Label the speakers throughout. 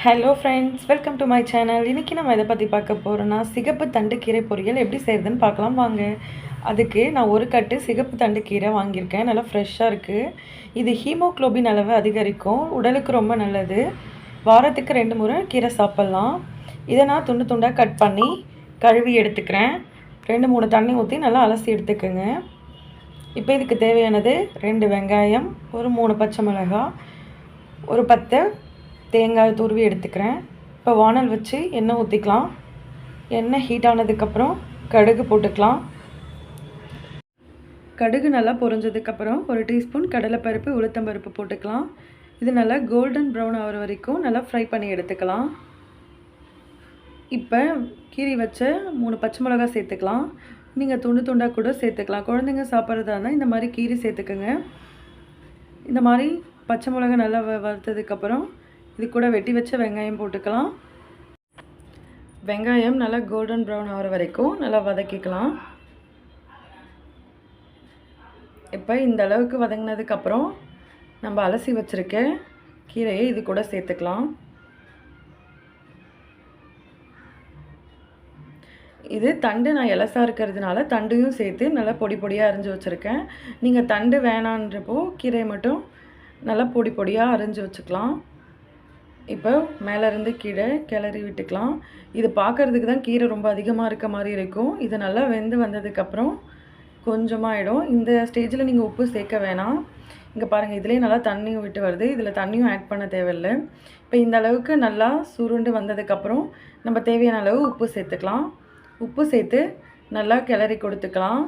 Speaker 1: Hello friends welcome to my channel இன்றைக்கி நம்ம இதை பற்றி பார்க்க போகிறோன்னா சிகப்பு தண்டு கீரை பொரியல் எப்படி செய்கிறதுன்னு பார்க்கலாம் வாங்க. அதுக்கு நான் ஒரு கட்டு சிகப்பு தண்டு கீரை வாங்கியிருக்கேன். நல்லா ஃப்ரெஷ்ஷாக இருக்குது இது ஹீமோக்ளோபின் அளவு அதிகரிக்கும். உடலுக்கு ரொம்ப நல்லது. வாரத்துக்கு ரெண்டு முறை கீரை சாப்பிட்லாம். இதை நான் துண்டு துண்டாக கட் பண்ணி கழுவி எடுத்துக்கிறேன். ரெண்டு மூணு தண்ணி ஊற்றி நல்லா அலசி எடுத்துக்கோங்க. இப்போ இதுக்கு தேவையானது ரெண்டு வெங்காயம் ஒரு மூணு பச்சை மிளகாய் ஒரு பத்து தேங்காய் துருவி எடுத்துக்கிறேன். இப்போ வானல் வச்சு எண்ணெய் ஊற்றிக்கலாம் எண்ணெய் ஹீட் ஆனதுக்கப்புறம் கடுகு போட்டுக்கலாம். கடுகு நல்லா பொரிஞ்சதுக்கப்புறம் ஒரு டீஸ்பூன் கடலைப்பருப்பு உளுத்தம்பருப்பு போட்டுக்கலாம். இது நல்லா கோல்டன் ப்ரௌன் ஆகிற வரைக்கும் நல்லா ஃப்ரை பண்ணி எடுத்துக்கலாம். இப்போ கீரி வச்ச மூணு பச்சை மிளகா சேர்த்துக்கலாம். நீங்கள் துண்டு துண்டாக கூட சேர்த்துக்கலாம். குழந்தைங்க சாப்பிட்றதா இருந்தால் இந்த மாதிரி கீரி சேர்த்துக்குங்க. இந்த மாதிரி பச்சை மிளகா நல்லா வ வறுத்ததுக்கப்புறம் இது கூட வெட்டி வச்ச வெங்காயம் போட்டுக்கலாம். வெங்காயம் நல்லா கோல்டன் ப்ரௌன் ஆகிற வரைக்கும் நல்லா வதக்கிக்கலாம். இப்போ இந்த அளவுக்கு வதங்கினதுக்கப்புறம் நம்ம அலசி வச்சுருக்க கீரையை இது கூட சேர்த்துக்கலாம். இது தண்டு நான் எலசா இருக்கிறதுனால தண்டையும் சேர்த்து நல்லா பொடி பொடியாக அரிஞ்சு வச்சுருக்கேன். நீங்கள் தண்டு வேணான்றப்போ கீரையை மட்டும் நல்லா பொடி பொடியாக அரிஞ்சு வச்சுக்கலாம். இப்போ மேலேருந்து கீழே கிளறி விட்டுக்கலாம். இது பார்க்குறதுக்கு தான் கீரை ரொம்ப அதிகமாக இருக்க மாதிரி இருக்கும். இது நல்லா வெந்து வந்ததுக்கப்புறம் கொஞ்சமாகிடும் இந்த ஸ்டேஜில் நீங்கள் உப்பு சேர்க்க வேணாம். இங்கே பாருங்கள் இதுலேயே நல்லா தண்ணியும் விட்டு வருது. இதில் தண்ணியும் ஆட் பண்ண தேவையில்லை. இப்போ இந்த அளவுக்கு நல்லா சுருண்டு வந்ததுக்கப்புறம் நம்ம தேவையான அளவு உப்பு சேர்த்துக்கலாம். உப்பு சேர்த்து நல்லா கிளறி கொடுத்துக்கலாம்.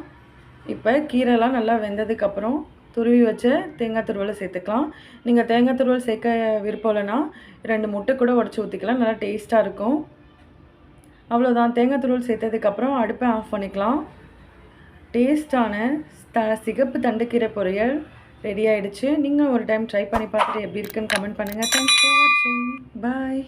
Speaker 1: இப்போ கீரைலாம் நல்லா வெந்ததுக்கப்புறம் துருவி வச்ச தேங்காய் துருவலை சேர்த்துக்கலாம். நீங்கள் தேங்காய் துருவல் சேர்க்க விருப்பம் இல்லைன்னா ரெண்டு முட்டை கூட உடச்சி ஊற்றிக்கலாம் நல்லா டேஸ்ட்டாக இருக்கும். அவ்வளோதான் தேங்காய் துருவல் சேர்த்ததுக்கப்புறம் அடுப்பை ஆஃப் பண்ணிக்கலாம். டேஸ்டான த சிகப்பு தண்டுக்கீரை பொரியல் ரெடி ஆகிடுச்சு நீங்கள் ஒரு டைம் ட்ரை பண்ணி பார்த்துட்டு எப்படி இருக்குன்னு கமெண்ட் பண்ணுங்கள் தேங்க்ஸ் ஃபார் வாட்சிங் பாய்